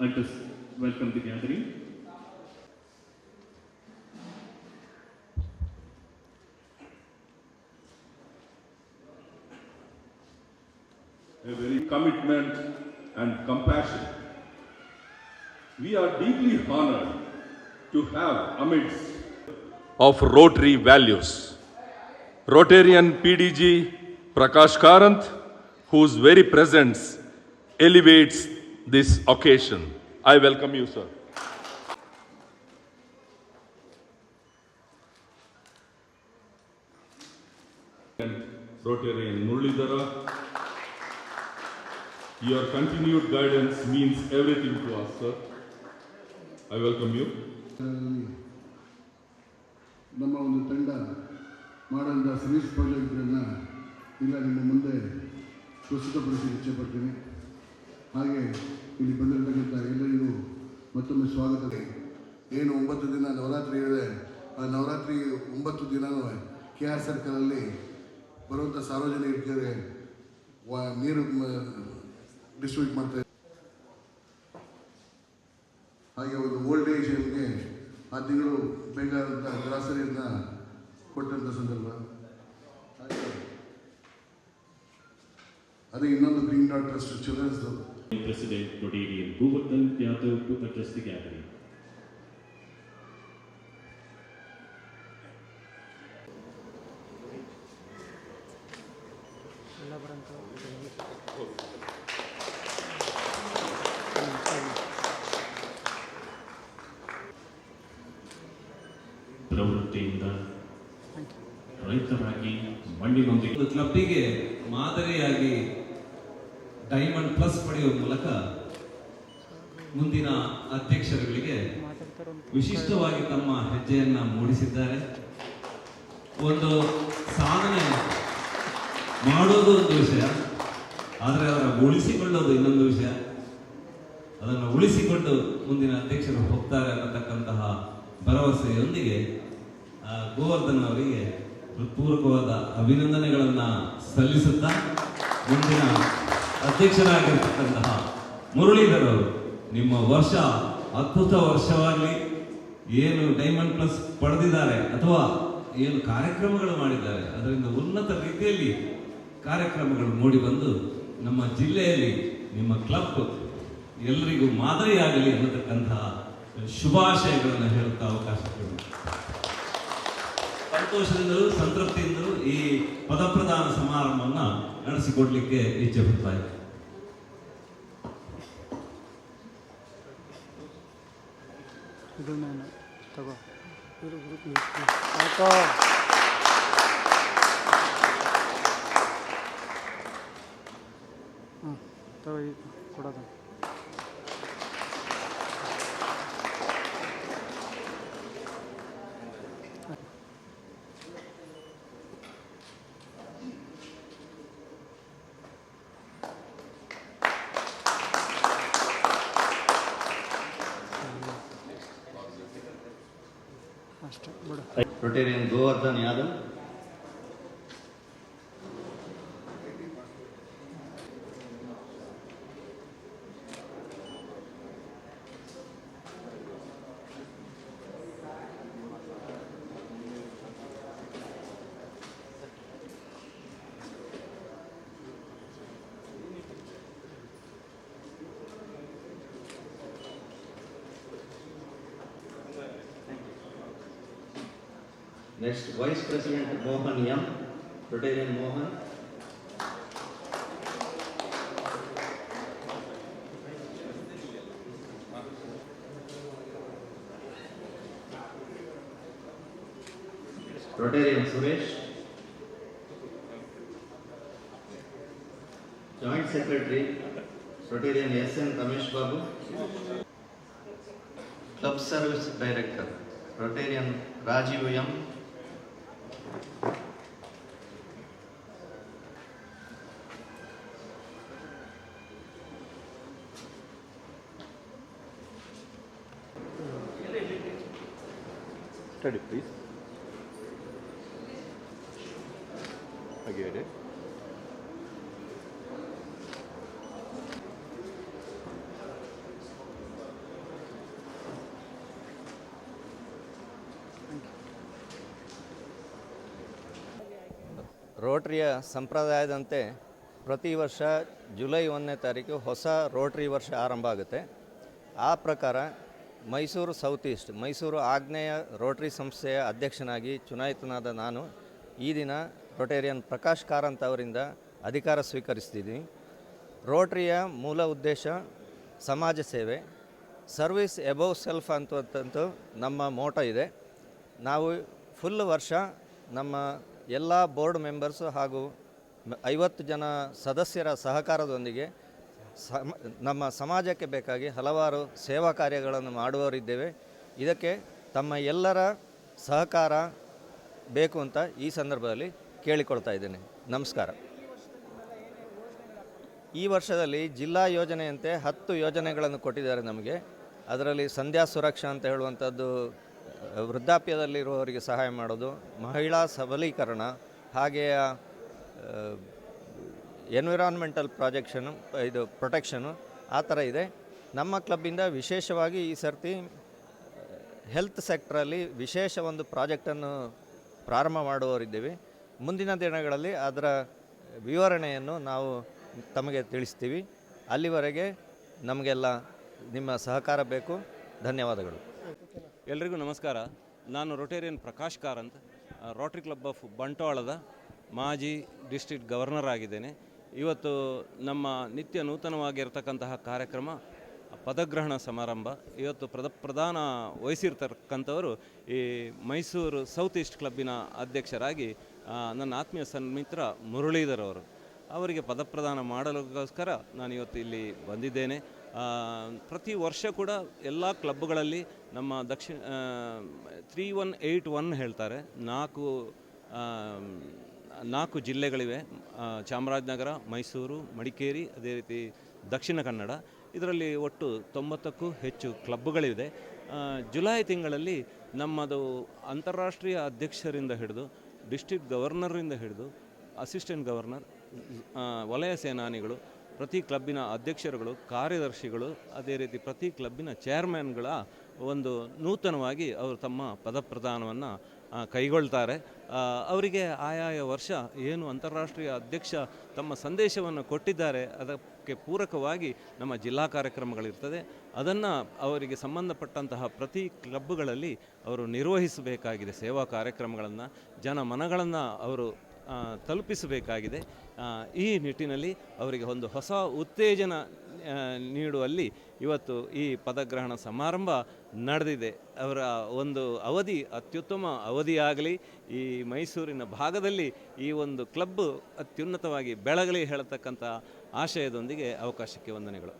Yadav to welcome the gathering. a very commitment and compassion. We are deeply honored to have amidst of Rotary values. Rotarian PDG Prakash Karanth, whose very presence elevates this occasion. I welcome you, sir. Rotarian Muralidhara, your continued guidance means everything to us, sir. I welcome you. ನಮ್ಮ ಒಂದು ತಂಡ ಮಾಡೋಂಥ service ಪ್ರಾಜೆಕ್ಟ್ಗಳನ್ನು ಇಲ್ಲ ನಿಮ್ಮ ಮುಂದೆ ಪ್ರಸ್ತುತಪಡಿಸಿ ಇಚ್ಛೆಪಡ್ತೀನಿ ಹಾಗೆ ಇಲ್ಲಿ ಬಂದಿರತಕ್ಕಂಥ ಎಲ್ಲರಿಗೂ ಮತ್ತೊಮ್ಮೆ ಸ್ವಾಗತ. ಏನು ಒಂಬತ್ತು ದಿನ ನವರಾತ್ರಿ ಇದೆ ಆ ನವರಾತ್ರಿ ಒಂಬತ್ತು ದಿನವೂ ಕೆ ಆರ್ ಸರ್ಕಲಲ್ಲಿ ಬರುವಂಥ ಸಾರ್ವಜನಿಕರಿಗೆ ವಾ ನೀರು ಡಿಸ್ಟ್ರಿಬ್ಯೂಟ್ ಮಾಡ್ತಾರೆ ಹಾಗೆ ಒಂದು ಓಲ್ಡ್ ಏಜ್ಗೆ ಆ ತಿಂಗಳು ಬೇಕಾದಂಥ ಗ್ರಾಸರಿಯನ್ನು ಕೊಟ್ಟಂಥ ಸಂದರ್ಭ. ಅದೇ ಇನ್ನೊಂದು ಗ್ರೀನ್ ಡಾಟ್ ಟ್ರಸ್ಟ್ ಚಿಲ್ಡ್ರನ್ಸ್ದು President Rotarian Govardhan Yadav to address the gathering. ಪ್ರವೃತ್ತಿಯಿಂದ ರೈತರಾಗಿ ಮಣ್ಣಿನೊಂದಿಗೆ ಕ್ಲಬ್ಬಿಗೆ ಮಾದರಿಯಾಗಿ ಡೈಮಂಡ್ ಪ್ಲಸ್ ಪಡೆಯುವ ಮೂಲಕ ಮುಂದಿನ ಅಧ್ಯಕ್ಷರುಗಳಿಗೆ ವಿಶಿಷ್ಟವಾಗಿ ತಮ್ಮ ಹೆಜ್ಜೆಯನ್ನ ಮೂಡಿಸಿದ್ದಾರೆ. ಒಂದು ಸಾಧನೆ ಮಾಡೋದು ಒಂದು ವಿಷಯ, ಆದರೆ ಅವರ ಉಳಿಸಿಕೊಳ್ಳೋದು ಇನ್ನೊಂದು ವಿಷಯ. ಅದನ್ನು ಉಳಿಸಿಕೊಂಡು ಮುಂದಿನ ಅಧ್ಯಕ್ಷರು ಹೋಗ್ತಾರೆ ಅನ್ನತಕ್ಕಂತಹ ಭರವಸೆಯೊಂದಿಗೆ ಗೋವರ್ಧನ್ ಅವರಿಗೆ ಹೃತ್ಪೂರ್ವಕವಾದ ಅಭಿನಂದನೆಗಳನ್ನು ಸಲ್ಲಿಸುತ್ತಾ ಮುಂದಿನ ಅಧ್ಯಕ್ಷರಾಗಿರ್ತಕ್ಕಂತಹ ಮುರಳೀಧರ್ ಅವರು, ನಿಮ್ಮ ವರ್ಷ ಅದ್ಭುತ ವರ್ಷವಾಗಲಿ. ಏನು ಡೈಮಂಡ್ ಪ್ಲಸ್ ಪಡೆದಿದ್ದಾರೆ ಅಥವಾ ಏನು ಕಾರ್ಯಕ್ರಮಗಳು ಮಾಡಿದ್ದಾರೆ, ಅದರಿಂದ ಉನ್ನತ ರೀತಿಯಲ್ಲಿ ಕಾರ್ಯಕ್ರಮಗಳು ಮೂಡಿ ಬಂದು ನಮ್ಮ ಜಿಲ್ಲೆಯಲ್ಲಿ ನಿಮ್ಮ ಕ್ಲಬ್ ಎಲ್ಲರಿಗೂ ಮಾದರಿಯಾಗಲಿ ಅನ್ನತಕ್ಕಂತಹ ಶುಭಾಶಯಗಳನ್ನು ಹೇಳುತ್ತಾ ಅವಕಾಶ ಕೊಡಿ. ಸಂತೋಷದಿಂದಲೂ ಸಂತೃಪ್ತಿಯಿಂದಲೂ ಈ ಪದಪ್ರದಾನ ಸಮಾರಂಭವನ್ನ ನಡೆಸಿಕೊಡ್ಲಿಕ್ಕೆ ಇಚ್ಛೆ ಪಡ್ತಾ ಇದೆ ಕೊಡೋದು. Rotarian Govardhan Yadav. Next, Vice President Mohan M. Rotarian Mohan. Rotarian Suresh. Joint Secretary, Rotarian S. N. Ramesh Babu. Club Service Director, Rotarian Rajiv M. Study please ಹಾಗೆ ಹೇಳಿ ರೋಟ್ರಿಯ ಸಂಪ್ರದಾಯದಂತೆ ಪ್ರತಿ ವರ್ಷ ಜುಲೈ ಒಂದನೇ ತಾರೀಕು ಹೊಸ ರೋಟ್ರಿ ವರ್ಷ ಆರಂಭ ಆಗುತ್ತೆ. ಆ ಪ್ರಕಾರ ಮೈಸೂರು ಸೌತ್ ಈಸ್ಟ್ ಮೈಸೂರು ಆಗ್ನೇಯ ರೋಟರಿ ಸಂಸ್ಥೆಯ ಅಧ್ಯಕ್ಷನಾಗಿ ಚುನಾಯಿತನಾದ ನಾನು ಈ ದಿನ ರೊಟೇರಿಯನ್ ಪ್ರಕಾಶ್ ಕಾರಂತ್ ಅವರಿಂದ ಅಧಿಕಾರ ಸ್ವೀಕರಿಸ್ತಿದ್ದೀನಿ ರೋಟ್ರಿಯ ಮೂಲ ಉದ್ದೇಶ ಸಮಾಜ ಸೇವೆ ಸರ್ವಿಸ್ ಎಬೋವ್ ಸೆಲ್ಫ್ ಅಂತಂತೂ ನಮ್ಮ ಮೋಟ ಇದೆ. ನಾವು ಫುಲ್ ವರ್ಷ ನಮ್ಮ ಎಲ್ಲ ಬೋರ್ಡ್ ಮೆಂಬರ್ಸು ಹಾಗೂ ಐವತ್ತು ಜನ ಸದಸ್ಯರ ಸಹಕಾರದೊಂದಿಗೆ ಸಮ, ನಮ್ಮ ಸಮಾಜಕ್ಕೆ ಬೇಕಾಗಿ ಹಲವಾರು ಸೇವಾ ಕಾರ್ಯಗಳನ್ನು ಮಾಡುವವರಿದ್ದೇವೆ. ಇದಕ್ಕೆ ತಮ್ಮ ಎಲ್ಲರ ಸಹಕಾರ ಬೇಕು ಅಂತ ಈ ಸಂದರ್ಭದಲ್ಲಿ ಕೇಳಿಕೊಳ್ತಾ ಇದ್ದೇನೆ. ನಮಸ್ಕಾರ. ಈ ವರ್ಷದಲ್ಲಿ ಜಿಲ್ಲಾ ಯೋಜನೆಯಂತೆ ಹತ್ತು ಯೋಜನೆಗಳನ್ನು ಕೊಟ್ಟಿದ್ದಾರೆ ನಮಗೆ. ಅದರಲ್ಲಿ ಸಂಧ್ಯಾ ಸುರಕ್ಷಾ ಅಂತ ಹೇಳುವಂಥದ್ದು ವೃದ್ಧಾಪ್ಯದಲ್ಲಿರುವವರಿಗೆ ಸಹಾಯ ಮಾಡೋದು, ಮಹಿಳಾ ಸಬಲೀಕರಣ, ಹಾಗೆಯೇ ಎನ್ವಿರಾನ್ಮೆಂಟಲ್ ಪ್ರಾಜೆಕ್ಷನು ಇದು ಪ್ರೊಟೆಕ್ಷನು ಆ ಥರ ಇದೆ. ನಮ್ಮ ಕ್ಲಬ್ಬಿಂದ ವಿಶೇಷವಾಗಿ ಈ ಸರ್ತಿ ಹೆಲ್ತ್ ಸೆಕ್ಟ್ರಲ್ಲಿ ವಿಶೇಷ ಒಂದು ಪ್ರಾಜೆಕ್ಟನ್ನು ಪ್ರಾರಂಭ ಮಾಡುವವರಿದ್ದೇವೆ. ಮುಂದಿನ ದಿನಗಳಲ್ಲಿ ಅದರ ವಿವರಣೆಯನ್ನು ನಾವು ತಮಗೆ ತಿಳಿಸ್ತೀವಿ. ಅಲ್ಲಿವರೆಗೆ ನಮಗೆಲ್ಲ ನಿಮ್ಮ ಸಹಕಾರ ಬೇಕು. ಧನ್ಯವಾದಗಳು. ಎಲ್ರಿಗೂ ನಮಸ್ಕಾರ. ನಾನು Rotarian Prakash Karanth. Rotary club of ಬಂಟ್ವಾಳದ ಮಾಜಿ ಡಿಸ್ಟ್ರಿಕ್ಟ್ ಗವರ್ನರ್ ಆಗಿದ್ದೇನೆ. ಇವತ್ತು ನಮ್ಮ ನಿತ್ಯ ನೂತನವಾಗಿರ್ತಕ್ಕಂತಹ ಕಾರ್ಯಕ್ರಮ, ಪದಗ್ರಹಣ ಸಮಾರಂಭ. ಇವತ್ತು ಪ್ರದ, ಪ್ರಧಾನ ವಹಿಸಿರ್ತಕ್ಕಂಥವರು ಈ ಮೈಸೂರು ಸೌತ್ ಈಸ್ಟ್ ಕ್ಲಬ್ಬಿನ ಅಧ್ಯಕ್ಷರಾಗಿ ನನ್ನ ಆತ್ಮೀಯ ಸನ್ಮಿತ್ರ ಮುರಳೀಧರ್ ಅವರು. ಅವರಿಗೆ ಪದಪ್ರದಾನ ಮಾಡಲುಗೋಸ್ಕರ ನಾನು ಇವತ್ತು ಇಲ್ಲಿ ಬಂದಿದ್ದೇನೆ. ಪ್ರತಿ ವರ್ಷ ಕೂಡ ಎಲ್ಲ ಕ್ಲಬ್ಗಳಲ್ಲಿ ನಮ್ಮ ದಕ್ಷಿಣ ತ್ರೀ ಒನ್ ಏಯ್ಟ್ ಒನ್ ಹೇಳ್ತಾರೆ. ನಾಲ್ಕು ನಾಲ್ಕು ಜಿಲ್ಲೆಗಳಿವೆ. ಚಾಮರಾಜನಗರ, ಮೈಸೂರು, ಮಡಿಕೇರಿ, ಅದೇ ರೀತಿ ದಕ್ಷಿಣ ಕನ್ನಡ. ಇದರಲ್ಲಿ ಒಟ್ಟು ತೊಂಬತ್ತಕ್ಕೂ ಹೆಚ್ಚು ಕ್ಲಬ್ಗಳಿದೆ ಜುಲೈ ತಿಂಗಳಲ್ಲಿ ನಮ್ಮದು ಅಂತಾರಾಷ್ಟ್ರೀಯ ಅಧ್ಯಕ್ಷರಿಂದ ಹಿಡಿದು, ಡಿಸ್ಟ್ರಿಕ್ಟ್ ಗವರ್ನರಿಂದ ಹಿಡಿದು, ಅಸಿಸ್ಟೆಂಟ್ ಗವರ್ನರ್ ವಲಯ ಸೇನಾನಿಗಳು ಪ್ರತಿ ಕ್ಲಬ್ಬಿನ ಅಧ್ಯಕ್ಷರುಗಳು, ಕಾರ್ಯದರ್ಶಿಗಳು, ಅದೇ ರೀತಿ ಪ್ರತಿ ಕ್ಲಬ್ಬಿನ ಚೇರ್ಮನ್ಗಳ ಒಂದು ನೂತನವಾಗಿ ಅವರು ತಮ್ಮ ಪದಪ್ರದಾನವನ್ನು ಕೈಗೊಳ್ತಾರೆ. ಅವರಿಗೆ ಆಯಾಯ ವರ್ಷ ಏನು ಅಂತಾರಾಷ್ಟ್ರೀಯ ಅಧ್ಯಕ್ಷ ತಮ್ಮ ಸಂದೇಶವನ್ನು ಕೊಟ್ಟಿದ್ದಾರೆ, ಅದಕ್ಕೆ ಪೂರಕವಾಗಿ ನಮ್ಮ ಜಿಲ್ಲಾ ಕಾರ್ಯಕ್ರಮಗಳಿರ್ತದೆ. ಅದನ್ನು ಅವರಿಗೆ ಸಂಬಂಧಪಟ್ಟಂತಹ ಪ್ರತಿ ಕ್ಲಬ್ಗಳಲ್ಲಿ ಅವರು ನಿರ್ವಹಿಸಬೇಕಾಗಿದೆ, ಸೇವಾ ಕಾರ್ಯಕ್ರಮಗಳನ್ನು ಜನ ಮನಗಳನ್ನು ಅವರು ತಲುಪಿಸಬೇಕಾಗಿದೆ. ಈ ನಿಟ್ಟಿನಲ್ಲಿ ಅವರಿಗೆ ಒಂದು ಹೊಸ ಉತ್ತೇಜನ ನೀಡುವಲ್ಲಿ ಇವತ್ತು ಈ ಪದಗ್ರಹಣ ಸಮಾರಂಭ ನಡೆದಿದೆ. ಅವರ ಒಂದು ಅವಧಿ, ಅತ್ಯುತ್ತಮ ಅವಧಿಯಾಗಲಿ, ಈ ಮೈಸೂರಿನ ಭಾಗದಲ್ಲಿ ಈ ಒಂದು ಕ್ಲಬ್ ಅತ್ಯುನ್ನತವಾಗಿ ಬೆಳಗಲಿ ಹೇಳತಕ್ಕಂಥ ಆಶಯದೊಂದಿಗೆ ಅವಕಾಶಕ್ಕೆ ವಂದನೆಗಳು.